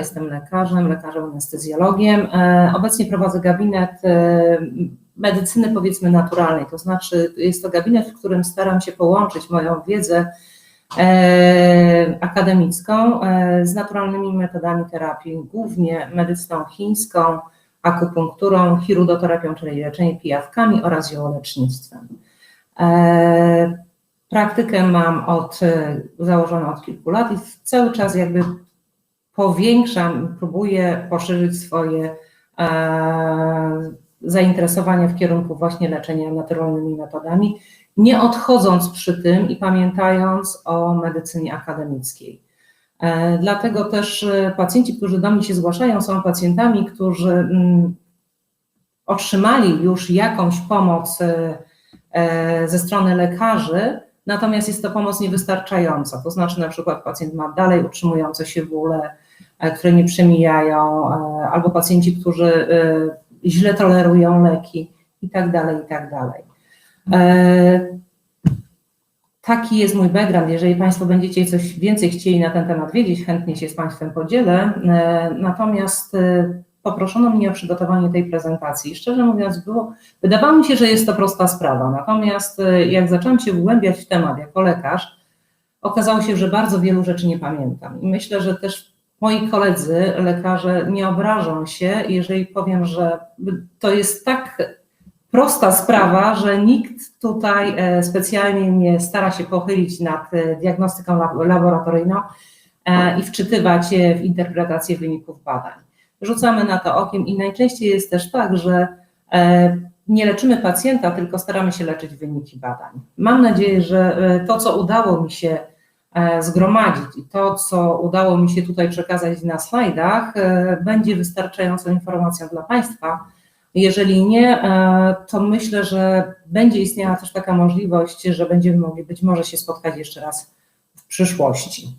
jestem lekarzem, lekarzem anestezjologiem. E, Obecnie prowadzę gabinet e, medycyny powiedzmy naturalnej, to znaczy jest to gabinet, w którym staram się połączyć moją wiedzę e, akademicką z naturalnymi metodami terapii, głównie medycyną chińską, akupunkturą, chirudoterapią, czyli leczeniem pijawkami oraz ziołolecznictwem. Praktykę mam od, założoną od kilku lat i cały czas jakby powiększam, próbuję poszerzyć swoje e, zainteresowania w kierunku właśnie leczenia naturalnymi metodami, nie odchodząc przy tym i pamiętając o medycynie akademickiej. E, Dlatego też e, pacjenci, którzy do mnie się zgłaszają, są pacjentami, którzy mm, otrzymali już jakąś pomoc ze strony lekarzy, natomiast jest to pomoc niewystarczająca. To znaczy, na przykład pacjent ma dalej utrzymujące się bóle, które nie przemijają, e, albo pacjenci, którzy e, źle tolerują leki i tak dalej, i tak dalej. E, Taki jest mój background. Jeżeli Państwo będziecie coś więcej chcieli na ten temat wiedzieć, chętnie się z Państwem podzielę. E, Natomiast e, poproszono mnie o przygotowanie tej prezentacji. Szczerze mówiąc, było, wydawało mi się, że jest to prosta sprawa. Natomiast e, jak zaczęłam się wgłębiać w temat jako lekarz, okazało się, że bardzo wielu rzeczy nie pamiętam. I myślę, że też moi koledzy, lekarze, nie obrażą się, jeżeli powiem, że to jest tak prosta sprawa, że nikt tutaj e, specjalnie nie stara się pochylić nad e, diagnostyką lab- laboratoryjną e, i wczytywać się w interpretację wyników badań. Rzucamy na to okiem i najczęściej jest też tak, że nie leczymy pacjenta, tylko staramy się leczyć wyniki badań. Mam nadzieję, że to, co udało mi się zgromadzić i to, co udało mi się tutaj przekazać na slajdach, e, będzie wystarczającą informacją dla Państwa. Jeżeli nie, e, to myślę, że będzie istniała też taka możliwość, że będziemy mogli być może się spotkać jeszcze raz w przyszłości.